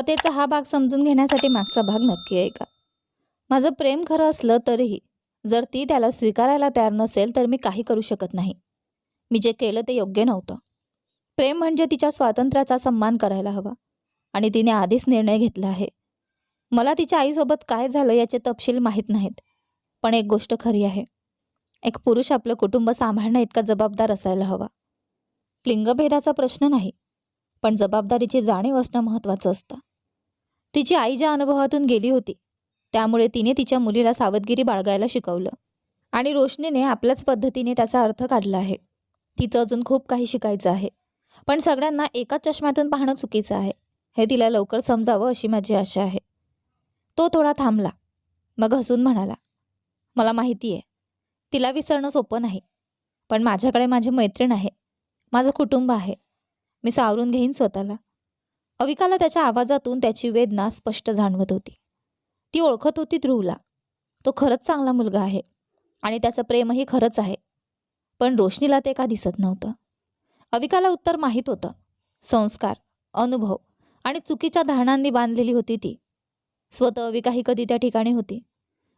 कथेचा हा भाग समजून घेण्यासाठी मागचा भाग नक्की आहे का माझं प्रेम खरं असलं तरीही जर ती त्याला स्वीकारायला तयार नसेल तर मी काही करू शकत नाही. मी जे केलं ते योग्य नव्हतं. प्रेम म्हणजे तिच्या स्वातंत्र्याचा सन्मान करायला हवा आणि तिने आधीच निर्णय घेतला आहे. मला तिच्या आईसोबत काय झालं याचे तपशील माहीत नाहीत पण एक गोष्ट खरी आहे. एक पुरुष आपलं कुटुंब सांभाळणं इतका जबाबदार असायला हवा. लिंगभेदाचा प्रश्न नाही पण जबाबदारीची जाणीव असणं महत्त्वाचं असतं. तिची आई ज्या अनुभवातून गेली होती त्यामुळे तिने तिच्या मुलीला सावधगिरी बाळगायला शिकवलं. आणि रोशनीने आपल्याच पद्धतीने त्याचा अर्थ काढला आहे. तिचं अजून खूप काही शिकायचं आहे. पण सगळ्यांना एकाच चष्म्यातून पाहणं चुकीचं आहे. हे तिला लवकर समजावं अशी माझी आशा आहे. तो थोडा थांबला. मग हसून म्हणाला मला माहिती आहे. तिला विसरणं सोपं नाही. पण माझ्याकडे माझी मैत्रीण आहे. माझं कुटुंब आहे. मी सावरून घेईन स्वतःला. अविकाला त्याच्या आवाजातून त्याची वेदना स्पष्ट जाणवत होती. ती ओळखत होती ध्रुवला. तो खरंच चांगला मुलगा आहे आणि त्याचं प्रेमही खरंच आहे. पण रोशनीला ते का दिसत नव्हतं? अविकाला उत्तर माहीत होतं. संस्कार अनुभव आणि चुकीच्या धारणांनी बांधलेली होती ती. स्वतः अविकाही कधी त्या ठिकाणी होती?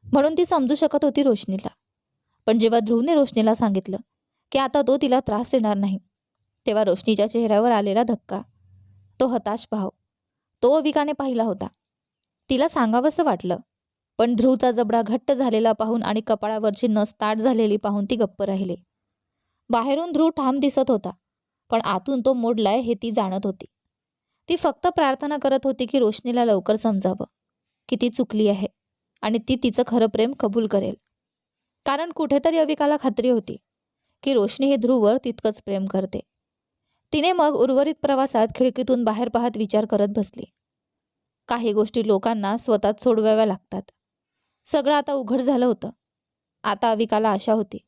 म्हणून ती समजू शकत होती रोशनीला. पण जेव्हा ध्रुवने रोशनीला सांगितलं की आता तो तिला त्रास देणार नाही तेव्हा रोशनीच्या चेहऱ्यावर आलेला धक्का तो हताश भाव. तो अविकाने पाहिला होता. तिला सांगावंसं वाटलं पण ध्रुवचा जबडा घट्ट झालेला पाहून आणि कपाळावरची नस ताट झालेली पाहून ती गप्प राहिली. बाहेरून ध्रुव ठाम दिसत होता पण आतून तो मोडलाय हे ती जाणत होती. ती फक्त प्रार्थना करत होती की रोशनीला लवकर समजावं की ती चुकली आहे आणि ती तिचं खरं प्रेम कबूल करेल. कारण कुठेतरी अविकाला खात्री होती की रोशनी हे ध्रुववर तितकंच प्रेम करते. तिने मग उर्वरित प्रवासात खिडकीतून बाहेर पाहत विचार करत बसली. काही गोष्टी लोकांना स्वतःच सोडवाव्या लागतात. सगळं आता उघड झालं होतं. आता अविकाला आशा होती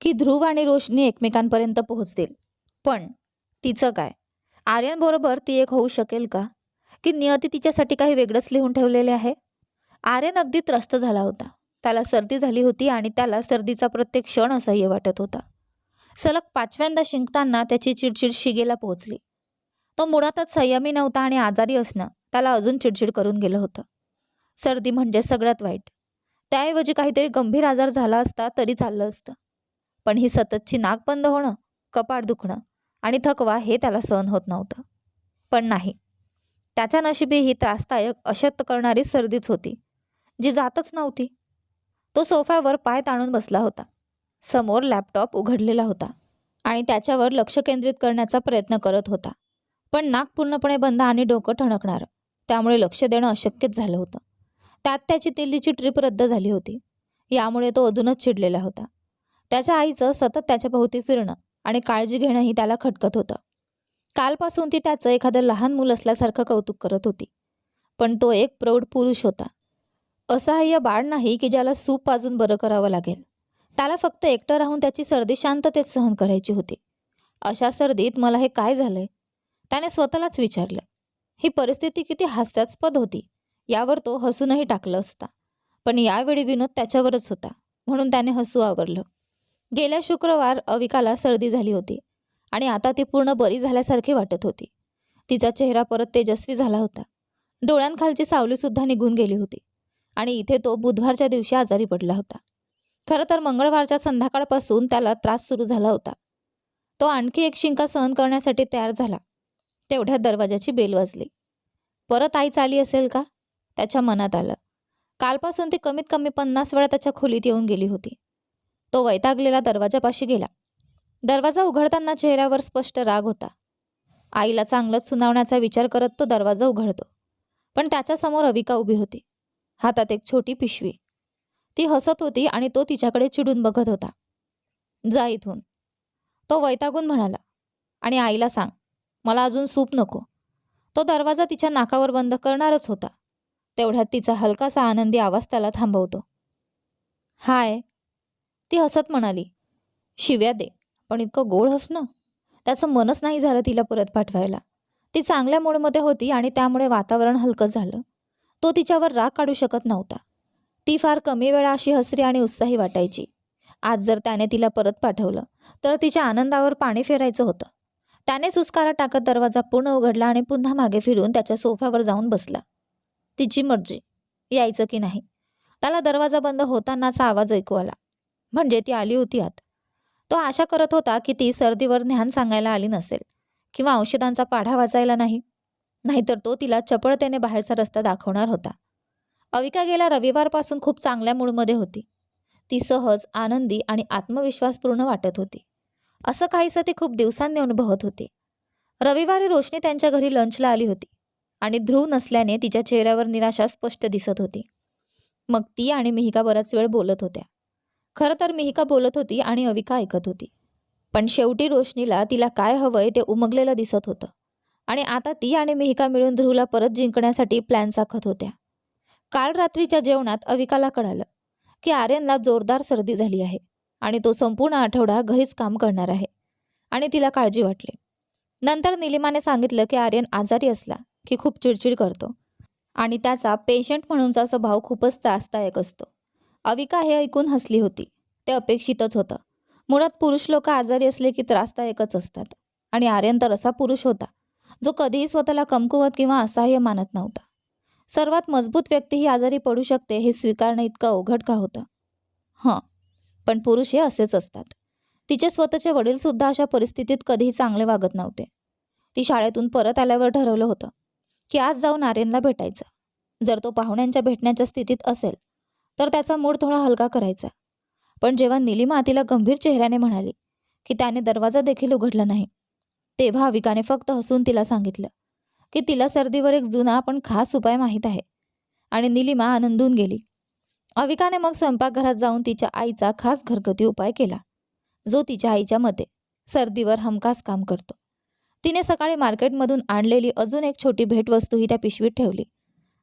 की ध्रुव आणि रोशनी एकमेकांपर्यंत पोहोचतील. पण तिचं काय? आर्यनबरोबर ती एक होऊ शकेल का? की नियती तिच्यासाठी काही वेगळंच लिहून ठेवलेले आहे? आर्यन अगदी त्रस्त झाला होता. त्याला सर्दी झाली होती आणि त्याला सर्दीचा प्रत्येक क्षण असह्य वाटत होता. सलग पाचव्यांदा शिंकताना त्याची चिडचिड शिगेला पोहोचली. तो मुळातच संयमी नव्हता आणि आजारी असणं त्याला अजून चिडचिड करून गेलं होतं. सर्दी म्हणजे सगळ्यात वाईट. त्याऐवजी काहीतरी गंभीर आजार झाला असता तरी चाललं असतं. पण ही सततची नाक बंद होणं कपाट दुखणं आणि थकवा हे त्याला सहन होत नव्हतं. पण नाही. त्याच्या नशिबी ही त्रासदायक अशक्त करणारी सर्दीच होती जी जातच नव्हती. तो सोफ्यावर पाय ताणून बसला होता. समोर लॅपटॉप उघडलेला होता आणि त्याच्यावर लक्ष केंद्रित करण्याचा प्रयत्न करत होता. पण नाक पूर्णपणे बंद आणि डोकं ठणकणारं त्यामुळे लक्ष देणं अशक्यच झालं होतं. त्यात त्याची दिल्लीची ट्रिप रद्द झाली होती. यामुळे तो अजूनच चिडलेला होता. त्याच्या आईचं सतत त्याच्या भोवती फिरणं आणि काळजी घेणंही त्याला खटकत होतं. कालपासून ती त्याचं एखादं लहान मूल असल्यासारखं कौतुक करत होती. पण तो एक प्रौढ पुरुष होता. असहाय्य बाळ नाही की ज्याला सूप पाजून बरं करावं लागेल. त्याला फक्त एकटं राहून त्याची सर्दी शांततेत सहन करायची होती. अशा सर्दीत मला हे काय झालंय? त्याने स्वतःलाच विचारलं. ही परिस्थिती किती हास्यास्पद होती. यावर तो हसूनही टाकलं असता. पण यावेळी विनोद त्याच्यावरच होता. म्हणून त्याने हसू आवरलं. गेल्या शुक्रवार अविकाला सर्दी झाली होती आणि आता ती पूर्ण बरी झाल्यासारखी वाटत होती. तिचा चेहरा परत तेजस्वी झाला होता. डोळ्यांखालची सावलीसुद्धा निघून गेली होती आणि इथे तो बुधवारच्या दिवशी आजारी पडला होता. खरं तर मंगळवारच्या संध्याकाळपासून त्याला त्रास सुरू झाला होता. तो आणखी एक शिंका सहन करण्यासाठी तयार झाला. तेवढ्यात दरवाजाची बेल वाजली. परत आई चाली असेल का? त्याच्या मनात आलं. कालपासून ती कमीत कमी पन्नास वेळा त्याच्या खोलीत येऊन गेली होती. तो वैतागलेला दरवाजापाशी गेला. दरवाजा उघडताना चेहऱ्यावर स्पष्ट राग होता. आईला चांगलंच सुनावण्याचा विचार करत तो दरवाजा उघडतो. पण त्याच्यासमोर अविका उभी होती. हातात एक छोटी पिशवी. ती हसत होती आणि तो तिच्याकडे चिडून बघत होता. जा इथून. तो वैतागून म्हणाला आणि आईला सांग मला अजून सूप नको. तो दरवाजा तिच्या नाकावर बंद करणारच होता. तेवढ्यात तिचा हलकासा आनंदी आवाज त्याला थांबवतो. हाय. ती हसत म्हणाली शिव्या दे पण इतकं गोड हसणं त्याचं मनच नाही झालं तिला परत पाठवायला. ती चांगल्या मूडमध्ये होती आणि त्यामुळे वातावरण हलकं झालं. तो तिच्यावर राग काढू शकत नव्हता. ती फार कमी वेळा अशी हसरी आणि उत्साही वाटायची. आज जर त्याने तिला परत पाठवलं तर तिच्या आनंदावर पाणी फेरायचं होतं. त्याने सुस्कारा टाकत दरवाजा पूर्ण उघडला आणि पुन्हा मागे फिरून त्याच्या सोफ्यावर जाऊन बसला. तिची मर्जी यायचं की नाही? त्याला दरवाजा बंद होतानाचा आवाज ऐकू आला. म्हणजे ती आली होती आत. तो आशा करत होता की ती सर्दीवर ज्ञान सांगायला आली नसेल किंवा औषधांचा पाढा वाचायला नाही. नाहीतर तो तिला चपळतेने बाहेरचा रस्ता दाखवणार होता. अविका गेल्या रविवारपासून खूप चांगल्या मूडमध्ये होती. ती सहज आनंदी आणि आत्मविश्वासपूर्ण वाटत होती. असं काहीसं ती खूप दिवसांनी अनुभवत होती. रविवारी रोशनी त्यांच्या घरी लंचला आली होती आणि ध्रुव नसल्याने तिच्या चेहऱ्यावर निराशा स्पष्ट दिसत होती. मग ती आणि मिहिका बराच वेळ बोलत होत्या. खरं तर मिहिका बोलत होती आणि अविका ऐकत होती. पण शेवटी रोशनीला तिला काय हवंय ते उमगलेलं दिसत होतं. आणि आता ती आणि मिहिका मिळून ध्रुवला परत जिंकण्यासाठी प्लॅन आखत होत्या. काल रात्रीच्या जेवणात अविकाला कळालं की आर्यनला जोरदार सर्दी झाली आहे आणि तो संपूर्ण आठवडा घरीच काम करणार आहे आणि तिला काळजी वाटली. नंतर निलिमाने सांगितलं की आर्यन आजारी असला की खूप चिडचिड करतो आणि त्याचा पेशंट म्हणूनचा स्वभाव खूपच त्रासदायक असतो. अविका हे ऐकून हसली होती. ते अपेक्षितच होतं. मुळात पुरुष लोक आजारी असले की त्रासदायकच असतात आणि आर्यन तर असा पुरुष होता जो कधीही स्वतःला कमकुवत किंवा असहाय्य मानत नव्हता. सर्वात मजबूत व्यक्ती ही आजारी पडू शकते हे स्वीकारणं इतकं अवघड का होतं? हां पण पुरुष हे असेच असतात. तिचे स्वतःचे वडीलसुद्धा अशा परिस्थितीत कधीही चांगले वागत नव्हते. ती शाळेतून परत आल्यावर ठरवलं होतं की आज जाऊन आर्यनला भेटायचं. जर तो पाहुण्यांच्या भेटण्याच्या स्थितीत असेल तर त्याचा मूड थोडा हलका करायचा. पण जेव्हा निलिमा तिला गंभीर चेहऱ्याने म्हणाली की त्याने दरवाजा देखील उघडला नाही तेव्हा अविकाने फक्त हसून तिला सांगितलं की तिला सर्दीवर एक जुना पण खास उपाय माहीत आहे. आणि निलिमा आनंदून गेली. अविकाने मग स्वयंपाकघरात जाऊन तिच्या आईचा खास घरगती उपाय केला. जो तिच्या आईच्या मते सर्दीवर हमखास काम करतो. तिने सकाळी मार्केटमधून आणलेली अजून एक छोटी भेटवस्तूही त्या पिशवीत ठेवली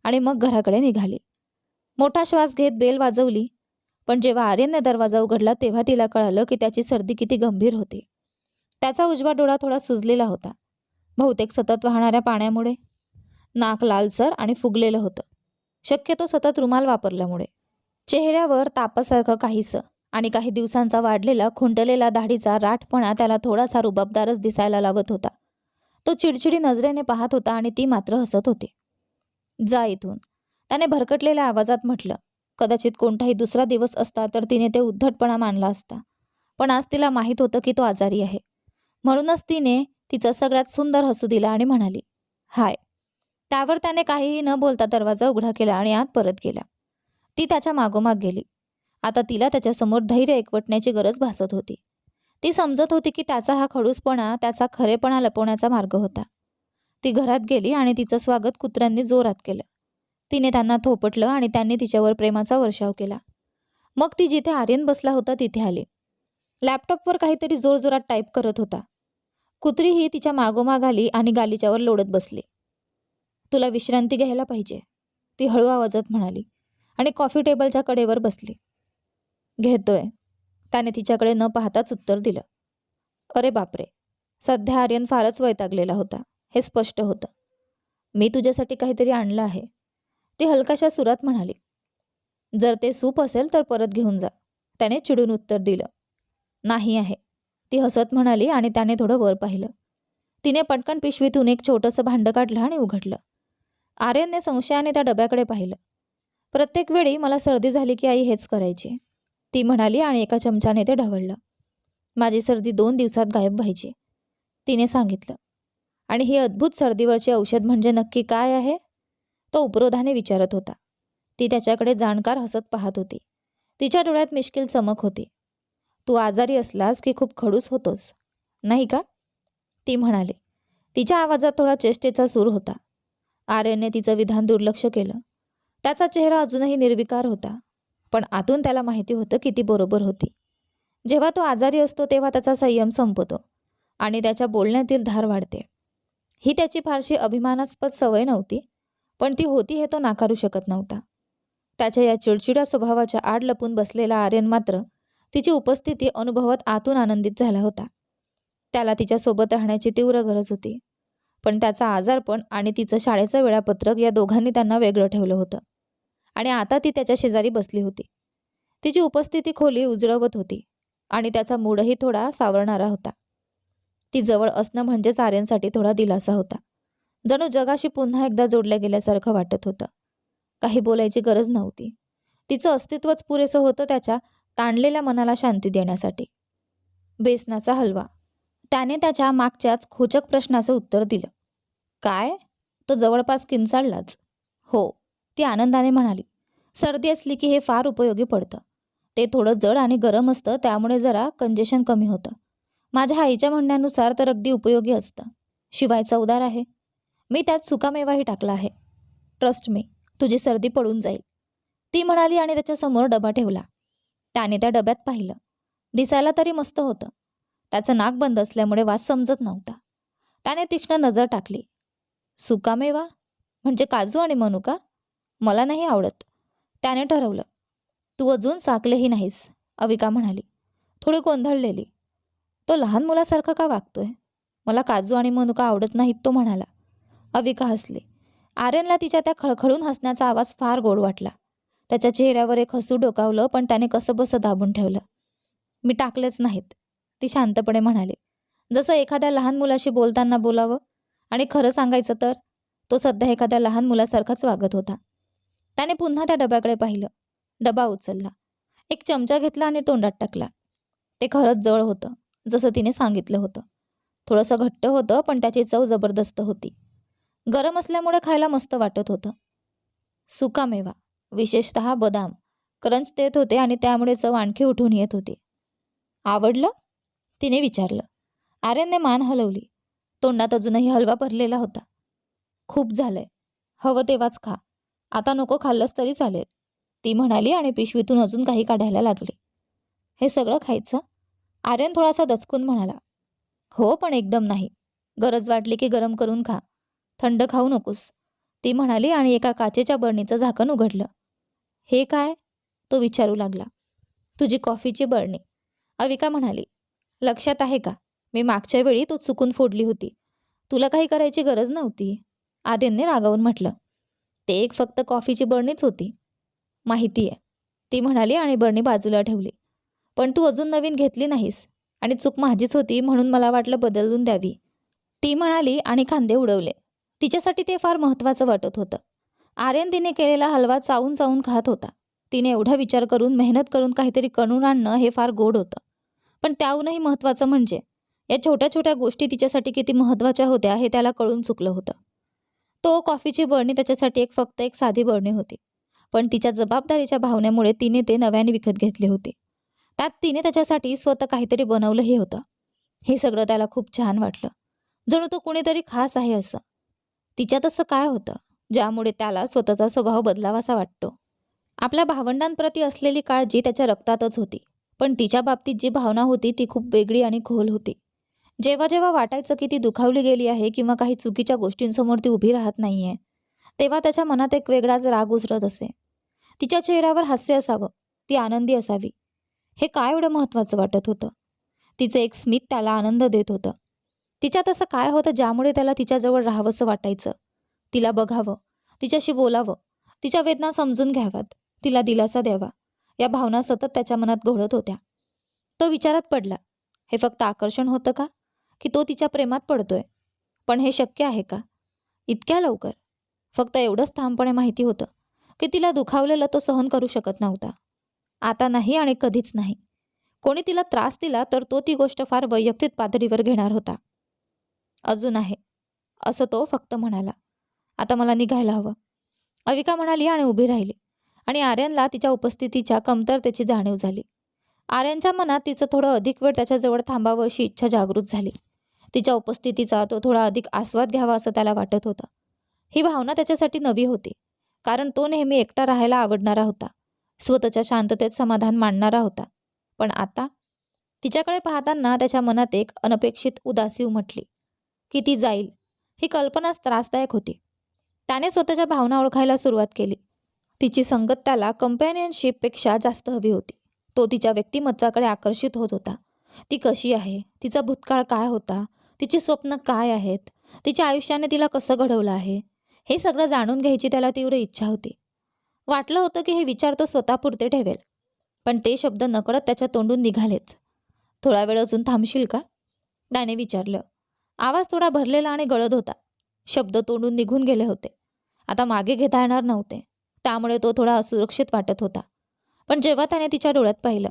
आणि मग घराकडे निघाली. मोठा श्वास घेत बेल वाजवली पण जेव्हा आर्यनने दरवाजा उघडला तेव्हा तिला कळालं की त्याची सर्दी किती गंभीर होती. त्याचा उजवा डोळा थोडा सुजलेला होता. बहुतेक सतत वाहणाऱ्या पाण्यामुळे. नाक लालसर आणि फुगलेलं होतं. शक्यतो सतत रुमाल वापरल्यामुळे. चेहऱ्यावर तापासारखं काहीसं आणि काही दिवसांचा वाढलेला खुंटलेला दाढीचा राठपणा त्याला थोडासा रुबाबदारच दिसायला लावत होता. तो चिडचिडी नजरेने पाहत होता आणि ती मात्र हसत होती. जा इथून. त्याने भरकटलेल्या आवाजात म्हटलं कदाचित कोणताही दुसरा दिवस असता तर तिने ते उद्धटपणा मानला असता. पण आज तिला माहीत होतं की तो आजारी आहे. म्हणूनच तिने तिचा सगळ्यात सुंदर हसू दिला आणि म्हणाली हाय. त्यावर त्याने काहीही न बोलता दरवाजा उघडा केला आणि आत परत गेला. ती त्याच्या मागोमाग गेली. आता तिला त्याच्यासमोर धैर्य एकवटण्याची गरज भासत होती. ती समजत होती की त्याचा हा खडूसपणा त्याचा खरेपणा लपवण्याचा मार्ग होता. ती घरात गेली आणि तिचं स्वागत कुत्र्यांनी जोरात केलं. तिने त्यांना थोपटलं आणि त्यांनी तिच्यावर प्रेमाचा वर्षाव केला. मग ती जिथे आर्यन बसला होता तिथे आली. लॅपटॉपवर काहीतरी जोरजोरात टाईप करत होता. कुत्रीही तिच्या मागोमाग आली आणि गालीच्यावर लोडत बसली. तुला विश्रांती घ्यायला पाहिजे ती हळू आवाजात म्हणाली आणि कॉफी टेबलच्या कडेवर बसली. घेतोय. त्याने तिच्याकडे न पाहताच उत्तर दिलं. अरे बापरे! सध्या आर्यन फारच वैतागलेला होता हे स्पष्ट होतं. मी तुझ्यासाठी काहीतरी आणलं आहे. ती हलकाशा सुरात म्हणाली. जर ते सूप असेल तर परत घेऊन जा त्याने चिडून उत्तर दिलं. नाही आहे. ती हसत म्हणाली आणि त्याने थोडं वर पाहिलं. तिने पटकन पिशवीतून एक छोटंसं भांडं काढलं आणि उघडलं. आर्यनने संशयाने त्या डब्याकडे पाहिलं. प्रत्येक वेळी मला सर्दी झाली की आई हेच करायची. ती म्हणाली आणि एका चमच्याने ते ढवळलं. माझी सर्दी दोन दिवसात गायब व्हायची. तिने सांगितलं. आणि ही अद्भुत सर्दीवरचे औषध म्हणजे नक्की काय आहे? तो उपरोधाने विचारत होता. ती त्याच्याकडे जाणकार हसत पाहत होती. तिच्या डोळ्यात मिश्किल चमक होती. तू आजारी असलास की खूप खडूस होतोस? नाही का? ती म्हणाली. तिच्या आवाजात थोडा चेष्टेचा सूर होता. आर्यनने तिचं विधान दुर्लक्ष केलं. त्याचा चेहरा अजूनही निर्विकार होता पण आतून त्याला माहिती होतं की ती बरोबर होती. जेव्हा तो आजारी असतो तेव्हा त्याचा संयम संपतो आणि त्याच्या बोलण्यातील धार वाढते. ही त्याची फारशी अभिमानास्पद सवय नव्हती पण ती होती हे तो नाकारू शकत नव्हता. त्याच्या या चिडचिड्या स्वभावाच्या आड लपून बसलेला आर्यन मात्र तिची उपस्थिती अनुभवात आतून आनंदित झाला होता. त्याला तिच्यासोबत राहण्याची तीव्र गरज होती. पण त्याचा आजारपण आणि तिचं शाळेचं वेळापत्रक या दोघांनी त्यांना वेगळं ठेवलं होतं. आणि आता ती त्याच्या शेजारी बसली होती. तिची उपस्थिती खोली उजळवत होती आणि त्याचा मूडही थोडा सावरणारा होता. ती जवळ असणं म्हणजेच आर्यनसाठी थोडा दिलासा होता. जणू जगाशी पुन्हा एकदा जोडल्या गेल्यासारखं वाटत होतं. काही बोलायची गरज नव्हती. तिचं अस्तित्वच पुरेसं होतं त्याच्या ताणलेल्या मनाला शांती देण्यासाठी. बेसनाचा हलवा. त्याने त्याच्या मागच्याच खोचक प्रश्नाचं उत्तर दिलं. काय? तो जवळपास किंचाळलाच. हो ती आनंदाने म्हणाली. सर्दी असली की हे फार उपयोगी पडतं. ते थोडं जड आणि गरम असतं त्यामुळे जरा कंजेशन कमी होतं. माझ्या आईच्या म्हणण्यानुसार तर अगदी उपयोगी असतं. शिवाय चवदार आहे. मी त्यात सुकामेवाही टाकला आहे. ट्रस्ट मी तुझी सर्दी पडून जाईल. ती म्हणाली आणि त्याच्यासमोर डबा ठेवला. त्याने त्या डब्यात पाहिलं. दिसायला तरी मस्त होतं. त्याचं नाक बंद असल्यामुळे वास समजत नव्हता. त्याने तीक्ष्ण नजर टाकली. सुकामेवा म्हणजे काजू आणि मनुका मला नाही आवडत. त्याने ठरवलं. तू अजून साकलेही नाहीस अविका म्हणाली. थोडी गोंधळलेली. तो लहान मुलासारखा का वागतोय? मला काजू आणि मनुका आवडत नाहीत तो म्हणाला. अविका हसली. आर्यनला तिच्या त्या खळखळून हसण्याचा आवाज फार गोड वाटला. त्याच्या चेहऱ्यावर एक हसू डोकावलं पण त्याने कसं बसं दाबून ठेवलं? मी टाकलेच नाहीत ती शांतपणे म्हणाली. जसं एखाद्या लहान मुलाशी बोलताना बोलावं? आणि खरं सांगायचं तर तो सध्या एखाद्या लहान मुलासारखाच वागत होता. त्याने पुन्हा त्या डब्याकडे पाहिलं. डबा उचलला. एक चमचा घेतला आणि तोंडात टाकला. ते खरंच जवळ होतं जसं तिने सांगितलं होतं. थोडंसं घट्ट होतं पण त्याची चव जबरदस्त होती. गरम असल्यामुळे खायला मस्त वाटत होतं. सुकामेवा. विशेषतः बदाम. क्रंच देत होते आणि त्यामुळे चव आणखी उठून येत होती. आवडलं? तिने विचारलं. आर्यनने मान हलवली. तोंडात अजूनही हलवा भरलेला होता. खूप झालंय. हवं तेव्हाच खा. आता नको खाल्लंस तरी चालेल. ती म्हणाली आणि पिशवीतून अजून काही काढायला लागली. हे सगळं खायचं? आर्यन थोडासा दचकून म्हणाला. हो पण एकदम नाही. गरज वाटली की गरम करून खा. थंड खाऊ नकोस. ती म्हणाली आणि एका काचेच्या बरणीचं झाकण उघडलं. हे काय? तो विचारू लागला. तुझी कॉफीची बरणी. अविका म्हणाली लक्षात आहे का? मी मागच्या वेळी तो चुकून फोडली होती. तुला काही करायची गरज नव्हती. आर्यनने रागावून म्हटलं ते एक फक्त कॉफीची बरणीच होती. माहिती आहे. ती म्हणाली आणि बरणी बाजूला ठेवली पण तू अजून नवीन घेतली नाहीस आणि चूक माझीच होती म्हणून मला वाटलं बदलून द्यावी. ती म्हणाली आणि खांदे उडवले. तिच्यासाठी ते फार महत्त्वाचं वाटत होतं. आर्यन तिने केलेला हलवा चावून चावून खात होता. तिने एवढा विचार करून मेहनत करून काहीतरी कणून आणणं हे फार गोड होतं. पण त्याहूनही महत्त्वाचं म्हणजे या छोट्या छोट्या गोष्टी तिच्यासाठी किती महत्त्वाच्या होत्या हे त्याला कळून चुकलं होतं. तो कॉफीची बरणी त्याच्यासाठी एक फक्त एक साधी बळणी होती. पण तिच्या जबाबदारीच्या भावनेमुळे तिने ते नव्याने विकत घेतले होते. त्यात तिने त्याच्यासाठी स्वतः काहीतरी बनवलंही होतं. हे सगळं त्याला खूप छान वाटलं. जणू तो कुणीतरी खास आहे असं. तिच्यात असं काय होतं? ज्यामुळे त्याला स्वतःचा स्वभाव बदलावासा वाटतो. आपल्या भावंडांप्रती असलेली काळजी त्याच्या रक्तातच होती. पण तिच्या बाबतीत जी भावना होती ती खूप वेगळी आणि खोल होती. जेव्हा जेव्हा वाटायचं की ती दुखावली गेली आहे किंवा काही चुकीच्या गोष्टींसमोर ती उभी राहत नाही आहे तेव्हा त्याच्या मनात एक वेगळाच राग उसरत असे. तिच्या चेहऱ्यावर हास्य असावं ती आनंदी असावी. हे काय एवढं महत्त्वाचं वाटत होतं? तिचं एक स्मित त्याला आनंद देत होतं. तिच्यात असं काय होतं ज्यामुळे त्याला तिच्याजवळ राहावंसं वाटायचं? तिला बघावं तिच्याशी बोलावं तिच्या वेदना समजून घ्याव्यात तिला दिलासा द्यावा. या भावना सतत त्याच्या मनात घोळत होत्या. तो विचारात पडला हे फक्त आकर्षण होतं का? की तो तिच्या प्रेमात पडतोय? पण हे शक्य आहे का? इतक्या लवकर? फक्त एवढंच ठामपणे माहिती होतं की तिला दुखावलेलं तो सहन करू शकत नव्हता. आता नाही आणि कधीच नाही. कोणी तिला त्रास दिला तर तो ती गोष्ट फार वैयक्तिक पातळीवर घेणार होता. अजून आहे. असं तो फक्त म्हणाला. आता मला निघायला हवं. अविका म्हणाली आणि उभी राहिली. आणि आर्यनला तिच्या उपस्थितीच्या कमतरतेची जाणीव झाली. आर्यनच्या मनात तिचं थोडं अधिक वेळ त्याच्याजवळ थांबावं अशी इच्छा जागृत झाली. तिच्या उपस्थितीचा तो थोडा अधिक आस्वाद घ्यावा असं त्याला वाटत होतं. ही भावना त्याच्यासाठी नवी होती. कारण तो नेहमी एकटा राहायला आवडणारा होता. स्वतःच्या शांततेत समाधान मांडणारा होता. पण आता? तिच्याकडे पाहताना त्याच्या मनात एक अनपेक्षित उदासी उमटली की ती जाईल? ही कल्पनाच त्रासदायक होती. त्याने स्वतःच्या भावना ओळखायला सुरुवात केली. तिची संगत त्याला कंपॅनियनशिपपेक्षा जास्त हवी होती. तो तिच्या व्यक्तिमत्वाकडे आकर्षित होत होता. ती कशी आहे? तिचा भूतकाळ काय होता? तिची स्वप्न काय आहेत? तिच्या आयुष्याने तिला कसं घडवलं आहे? हे सगळं जाणून घ्यायची त्याला तीव्र इच्छा होती. वाटलं होतं की हे विचार तो स्वतःपुरते ठेवेल. पण ते शब्द नकळत त्याच्या तोंडून निघालेच. थोडा वेळ अजून थांबशील का? त्याने विचारलं. आवाज थोडा भरलेला आणि गळद होता. शब्द तोंडून निघून गेले होते. आता मागे घेता येणार नव्हते. त्यामुळे तो थोडा असुरक्षित वाटत होता. पण जेव्हा त्याने तिच्या डोळ्यात पाहिलं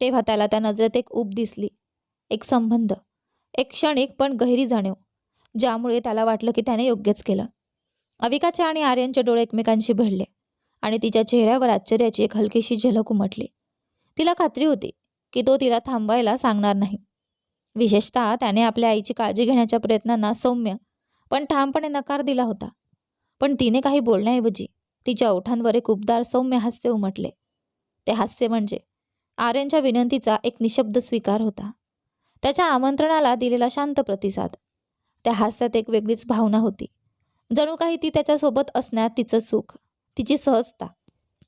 तेव्हा त्याला त्या नजरेत एक ऊब दिसली. एक संबंध. एक क्षणिक पण गहिरी जाणीव ज्यामुळे त्याला वाटलं की त्याने योग्यच केलं. अविकाचे आणि आर्यनचे डोळे एकमेकांशी भिडले आणि तिच्या चेहऱ्यावर आश्चर्याची एक हलकीशी झलक उमटली. तिला खात्री होती की तो तिला थांबवायला सांगणार नाही. विशेषतः त्याने आपल्या आईची काळजी घेण्याच्या प्रयत्नांना सौम्य पण ठामपणे नकार दिला होता. पण तिने काही बोलण्याऐवजी तिच्या ओठांवर एक उबदार सौम्य हास्य उमटले. ते हास्य म्हणजे आर्यनच्या विनंतीचा एक निशब्द स्वीकार होता. त्याच्या आमंत्रणाला दिलेला शांत प्रतिसाद. त्या हास्यात एक वेगळीच भावना होती. जणू काही ती त्याच्यासोबत असण्यात तिचं सुख तिची सहजता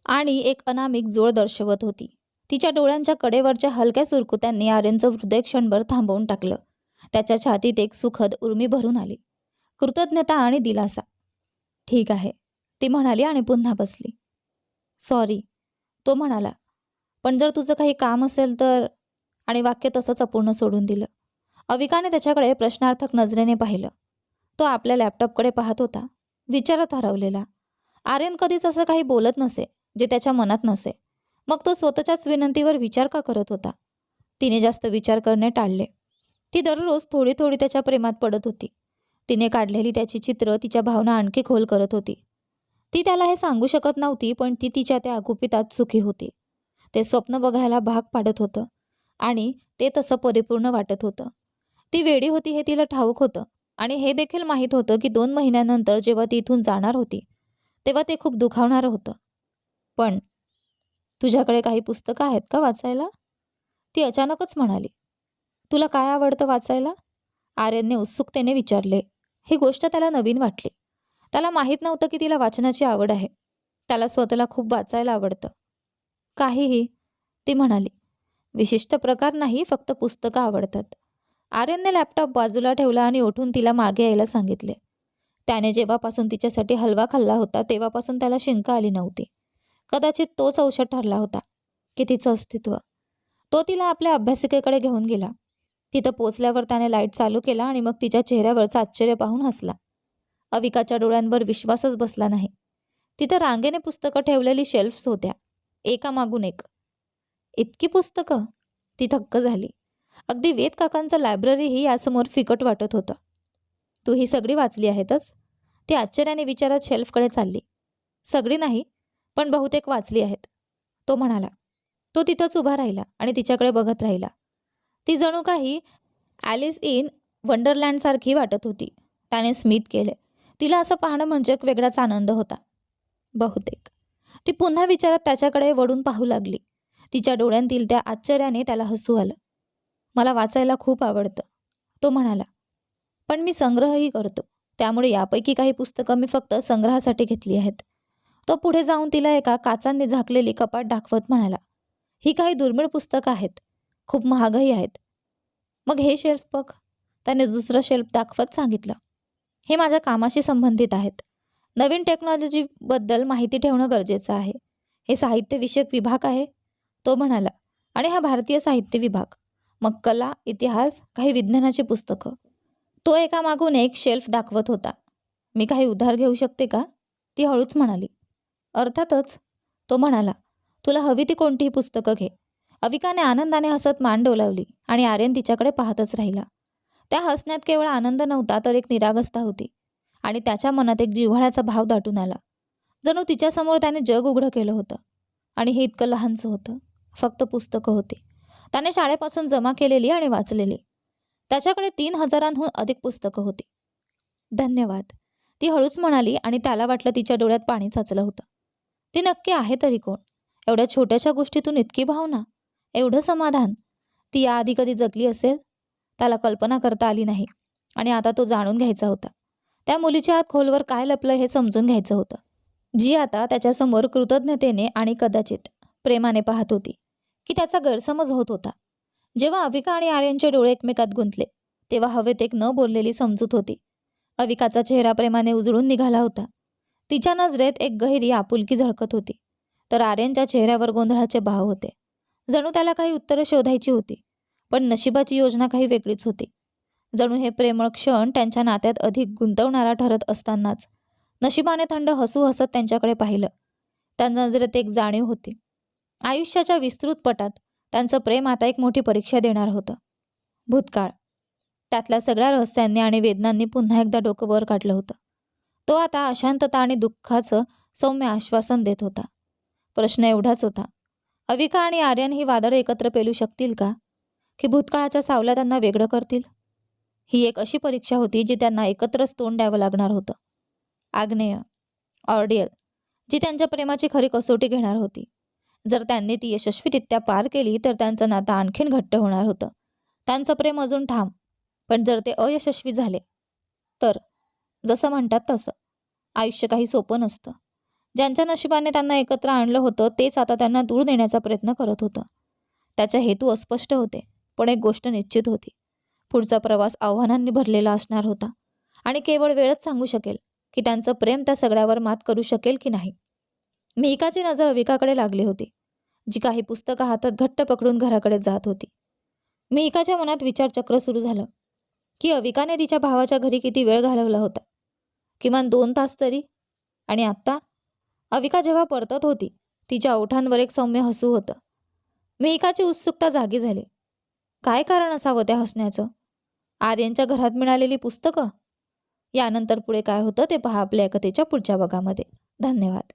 आणि एक अनामिक जोड दर्शवत होती. तिच्या डोळ्यांच्या कडेवरच्या हलक्या सुरकुत्यांनी आर्यनचं हृदय क्षणभर थांबवून टाकलं. त्याच्या छातीत एक सुखद उर्मी भरून आली. कृतज्ञता आणि दिलासा. ठीक आहे. ती म्हणाली आणि पुन्हा बसली. सॉरी. तो म्हणाला पण जर तुझं काही काम असेल तर आणि वाक्य तसंच अपूर्ण सोडून दिलं. अविकाने त्याच्याकडे प्रश्नार्थक नजरेने पाहिलं. तो आपल्या लॅपटॉपकडे पाहत होता. विचारात हरवलेला. आर्यन कधीच असं काही बोलत नसे जे त्याच्या मनात नसे. मग तो स्वतःच्याच विनंतीवर विचार का करत होता? तिने जास्त विचार करणे टाळले. ती दररोज थोडी थोडी त्याच्या प्रेमात पडत होती. तिने काढलेली त्याची चित्र तिच्या भावना आणखी खोल करत होती. ती त्याला हे सांगू शकत नव्हती पण ती तिच्या त्या गुपितात सुखी होती. ते स्वप्न बघायला भाग पाडत होतं आणि ते तसं परिपूर्ण वाटत होतं. ती वेडी होती हे तिला ठाऊक होतं आणि हे देखील माहीत होतं की दोन महिन्यानंतर जेव्हा ती इथून जाणार होती तेव्हा ते खूप दुखावणारं होतं. पण तुझ्याकडे काही पुस्तकं आहेत का वाचायला? ती अचानकच म्हणाली. तुला काय आवडतं वाचायला? आर्यनने उत्सुकतेने विचारले. ही गोष्ट त्याला नवीन वाटली. त्याला माहीत नव्हतं की तिला वाचनाची आवड आहे. त्याला स्वतःला खूप वाचायला आवडतं. काहीही ती म्हणाली. विशिष्ट प्रकार नाही फक्त पुस्तकं आवडतात. आर्यनने लॅपटॉप बाजूला ठेवला आणि उठून तिला मागे यायला सांगितले. त्याने जेव्हापासून तिच्यासाठी हलवा खाल्ला होता तेव्हापासून त्याला शिंका आली नव्हती. कदाचित तोच औषध ठरला होता की तिचं अस्तित्व. तो तिला आपल्या अभ्यासिकेकडे घेऊन गेला. तिथं पोचल्यावर त्याने लाइट चालू केला आणि मग तिच्या चेहऱ्यावरचं आश्चर्य पाहून हसला. अविकाच्या डोळ्यांवर विश्वासच बसला नाही. तिथं रांगेने पुस्तकं ठेवलेली शेल्फ्स होत्या. एकामागून एक. इतकी पुस्तकं? ती थक्क झाली. अगदी वेद काकांचं लायब्ररीही यासमोर फिकट वाटत होतं. तू ही सगळी वाचली आहेतच? ती आश्चर्याने विचारत शेल्फकडे चालली. सगळी नाही? पण बहुतेक वाचली आहेत. तो म्हणाला तो तिथंच उभा राहिला आणि तिच्याकडे बघत राहिला. ती जणू काही ॲलिस इन वंडरलँडसारखी वाटत होती. त्याने स्मित केले. तिला असं पाहणं म्हणजे एक वेगळाच आनंद होता. बहुतेक. ती पुन्हा विचारात त्याच्याकडे वळून पाहू लागली. तिच्या डोळ्यांतील त्या आश्चर्याने त्याला हसू आलं. मला वाचायला खूप आवडतं. तो म्हणाला पण मी संग्रहही करतो. त्यामुळे यापैकी काही पुस्तकं मी फक्त संग्रहासाठी घेतली आहेत. तो पुढे जाऊन तिला एका काचांनी झाकलेली कपाट दाखवत म्हणाला ही काही दुर्मिळ पुस्तकं आहेत. खूप महागही आहेत. मग हे शेल्फ बघ. त्याने दुसरं शेल्फ दाखवत सांगितलं हे माझ्या कामाशी संबंधित आहेत. नवीन टेक्नॉलॉजीबद्दल माहिती ठेवणं गरजेचं आहे. हे साहित्यविषयक विभाग आहे. तो म्हणाला आणि हा भारतीय साहित्य विभाग. मग कला इतिहास काही विज्ञानाची पुस्तकं. तो एकामागून एक शेल्फ दाखवत होता. मी काही उधार घेऊ शकते का? ती हळूच म्हणाली अर्थातच तो म्हणाला तुला हवी ती कोणतीही पुस्तकं घे. अविकाने आनंदाने हसत मान डोलावली आणि आर्यन तिच्याकडे पाहतच राहिला. त्या हसण्यात केवळ आनंद नव्हता तर एक निरागसता होती आणि त्याच्या मनात एक जिव्हाळ्याचा भाव दाटून आला जणू तिच्यासमोर त्याने जग उघडं केलं होतं. आणि हे इतकं लहानसं होतं फक्त पुस्तकं होती. त्याने शाळेपासून जमा केलेली आणि वाचलेली. त्याच्याकडे तीन हजारांहून अधिक पुस्तकं होती. धन्यवाद. ती हळूच म्हणाली आणि त्याला वाटलं तिच्या डोळ्यात पाणी साचलं होतं. ती नक्की आहे तरी कोण? एवढ्या छोट्याशा गोष्टीतून इतकी भावना? एवढं समाधान? ती याआधी कधी जगली असेल? त्याला कल्पना करता आली नाही. आणि आता तो जाणून घ्यायचा होता. त्या मुलीच्या आत खोलवर काय लपलं हे समजून घ्यायचं होतं. जी आता त्याच्यासमोर कृतज्ञतेने आणि कदाचित प्रेमाने पाहत होती. की त्याचा गैरसमज होत होता. जेव्हा अविका आणि आर्यनचे डोळे एकमेकात गुंतले तेव्हा हवेत एक न बोललेली समजूत होती. अविकाचा चेहरा प्रेमाने उजळून निघाला होता. तिच्या नजरेत एक गहिरी आपुलकी झळकत होती. तर आर्यनच्या चेहऱ्यावर गोंधळाचे भाव होते. जणू त्याला काही उत्तरं शोधायची होती पण नशिबाची योजना काही वेगळीच होती. जणू हे प्रेमळ क्षण त्यांच्या नात्यात अधिक गुंतवणारा ठरत असतानाच नशिबाने थंड हसू हसत त्यांच्याकडे पाहिलं. त्या नजरेत एक जाणीव होती. आयुष्याच्या विस्तृत पटात त्यांचं प्रेम आता एक मोठी परीक्षा देणार होतं. भूतकाळ. त्यातल्या सगळ्या रहस्यांनी आणि वेदनांनी पुन्हा एकदा डोकं वर काढलं होतं. तो आता अशांतता आणि दुःखाचं सौम्य आश्वासन देत होता. प्रश्न एवढाच होता अविका आणि आर्यन ही वादळं एकत्र पेलू शकतील का? की भूतकाळाच्या सावल्या त्यांना वेगळं करतील? ही एक अशी परीक्षा होती जी त्यांना एकत्रच तोंड द्यावं लागणार होतं. आग्नेय ऑर्डियल जी त्यांच्या प्रेमाची खरी कसोटी घेणार होती. जर त्यांनी ती यशस्वीरित्या पार केली तर त्यांचं नातं आणखीन घट्ट होणार होतं. त्यांचं प्रेम अजून ठाम पण जर ते अयशस्वी झाले तर जसं म्हणतात तसं. आयुष्य काही सोपं नसतं. ज्यांच्या नशिबाने त्यांना एकत्र आणलं होतं तेच आता त्यांना दूर देण्याचा प्रयत्न करत होतं. त्याचा हेतू अस्पष्ट होते पण एक गोष्ट निश्चित होती. पुढचा प्रवास आव्हानांनी भरलेला असणार होता. आणि केवळ वेळच सांगू शकेल की त्यांचं प्रेम त्या सगळ्यावर मात करू शकेल की नाही. मिहिकाची नजर अविकाकडे लागली होती जी काही पुस्तकं हातात घट्ट पकडून घराकडे जात होती. मिहिकाच्या मनात विचारचक्र सुरू झालं की अविकाने तिच्या भावाच्या घरी किती वेळ घालवला होता? किमान दोन तास तरी. आणि आत्ता अविका जेव्हा परतत होती तिच्या ओठांवर एक सौम्य हसू होतं. मिहिकाची उत्सुकता जागी झाली. काय कारण असावं त्या हसण्याचं? आर्यनच्या घरात मिळालेली पुस्तकं? यानंतर पुढे काय होतं ते पहा आपल्या कथेच्या पुढच्या भागामध्ये. धन्यवाद.